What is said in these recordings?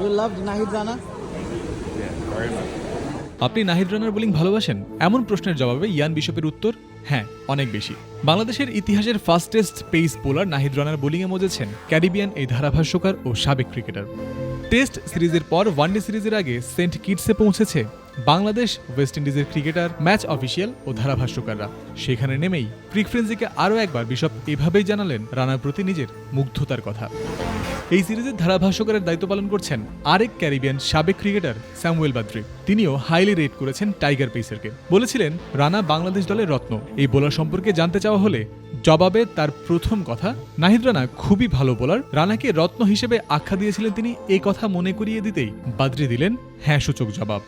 You loved Nahid Rana? আপনি নাহিদ রানার bowling ভালোবাসেন? এমন প্রশ্নের জবাবে ইয়ান বিশপের উত্তর হ্যাঁ অনেক বেশি। বাংলাদেশের ইতিহাসের fastest pace bowler Nahid Rana বোলিংয়ে মজেছেন ক্যারিবিয়ান এই ধারাভাষ্যকার ও সাবেক ক্রিকেটার টেস্ট সিরিজের পর ওয়ানডে সিরিজের আগে সেন্ট কিটসে পৌঁছেছে বাংলাদেশ, ওয়েস্ট ইন্ডিজের ক্রিকেটার, ম্যাচ অফিসিয়াল ও ধারাভাষ্যকাররা। সেখানে নেমেই ক্রিক ফ্রেন্সিকে আরও একবার বিশপ এভাবেই জানালেন রানার প্রতি নিজের মুগ্ধতার কথা। এই সিরিজের ধারাভাষ্যকারের দায়িত্ব পালন করছেন আরেক ক্যারিবিয়ান সাবেক ক্রিকেটার স্যামুয়েল বাদ্রি। তিনিও হাইলি রেট করেছেন টাইগার পেসারকে বলেছিলেন, রানা বাংলাদেশ দলের রত্ন। এই বোলার সম্পর্কে জানতে চাওয়া হলে জবাবে তার প্রথম কথা নাহিদ রানা খুবই ভালো বোলার রানাকে রত্ন হিসেবে আখ্যা দিয়েছিলেন তিনি এ কথা মনে করিয়ে দিতেই বাদ্রি দিলেন হ্যাঁ সূচক জবাব.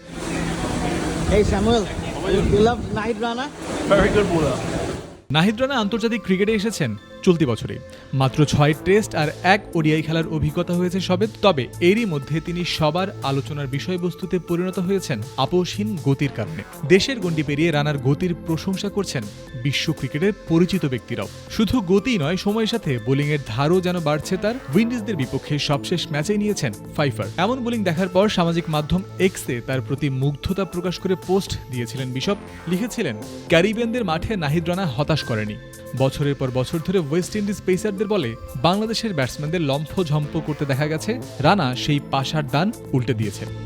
নাহিদ রানা আন্তর্জাতিক ক্রিকেটে এসেছেন। চলতি বছরে। মাত্র ছয় টেস্ট আর এক ওডিআই খেলার অভিজ্ঞতা হয়েছে সবে। তবে এরই মধ্যে তিনি সবার আলোচনার বিষয়বস্তুতে পরিণত হয়েছেন আপোষহীন গতির কারণে। দেশের গণ্ডি পেরিয়ে রানার গতির প্রশংসা করছেন বিশ্ব ক্রিকেটের পরিচিত ব্যক্তিরাও। শুধু গতি নয়, সময়ের সাথে বোলিংয়ের ধারও যেন বাড়ছে তার। উইন্ডিজদের বিপক্ষে সবশেষ ম্যাচেই নিয়েছেন ফাইফার। এমন বোলিং দেখার পর সামাজিক মাধ্যম এক্সে তার প্রতি মুগ্ধতা প্রকাশ করে পোস্ট দিয়েছিলেন বিশপ। লিখেছিলেন, ক্যারিবিয়ানদের মাঠে নাহিদ রানা হতাশ করেনি। বছরের পর বছর ধরে ওয়েস্ট ইন্ডিজ পেসারদের বলে, বাংলাদেশের ব্যাটসম্যানদের লম্ফ ঝম্প করতে দেখা গেছে। রানা সেই পাশার দান উল্টে দিয়েছে।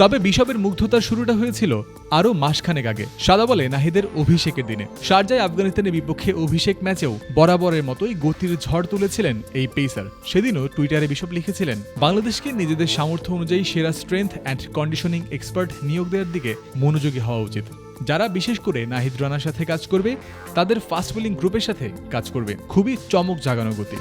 তবে বিশপের মুগ্ধতার শুরুটা হয়েছিল আরও মাসখানেক আগে। সাদা বলে নাহিদের অভিষেকের দিনে। শারজায় আফগানিস্তানের বিপক্ষে অভিষেক ম্যাচেও বরাবরের মতোই গতির ঝড় তুলেছিলেন এই পেসার। সেদিনও টুইটারে বিশপ লিখেছিলেন, বাংলাদেশকে নিজেদের সামর্থ্য অনুযায়ী সেরা স্ট্রেংথ অ্যান্ড কন্ডিশনিং এক্সপার্ট নিয়োগ দেওয়ার দিকে মনোযোগী হওয়া উচিত। যারা বিশেষ করে নাহিদ রানার সাথে কাজ করবে, তাদের ফাস্ট বোলিং গ্রুপের সাথে কাজ করবে। খুবই চমক জাগানো গতি।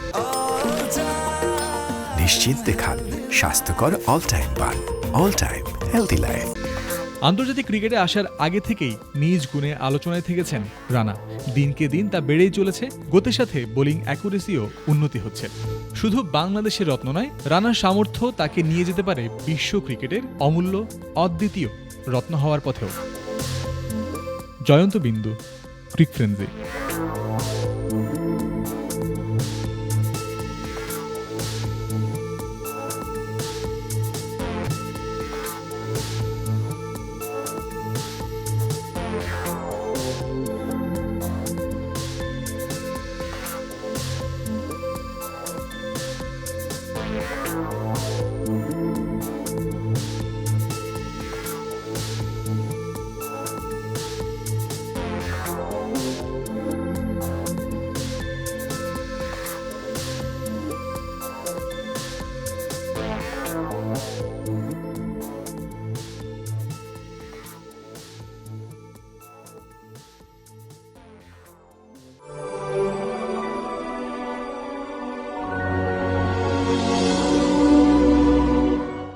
নিশ্চিন্তে খান, স্বাস্থ্যকর অল টাইম পান অল টাইম হেলদি লাইফ আন্তর্জাতিক ক্রিকেটে আসার আগে থেকেই নিজ গুণে আলোচনায় থেকেছেন রানা। দিনকে দিন তা বেড়েই চলেছে, গতির সাথে বোলিং অ্যাকুরেসিও উন্নতি হচ্ছে। শুধু বাংলাদেশের রত্ন নয়, রানার সামর্থ্য তাকে নিয়ে যেতে পারে বিশ্ব ক্রিকেটের অমূল্য, অদ্বিতীয় রত্ন হওয়ার পথেও। জয়ন্ত বিন্দু, ক্রিক ফ্রেন্সি।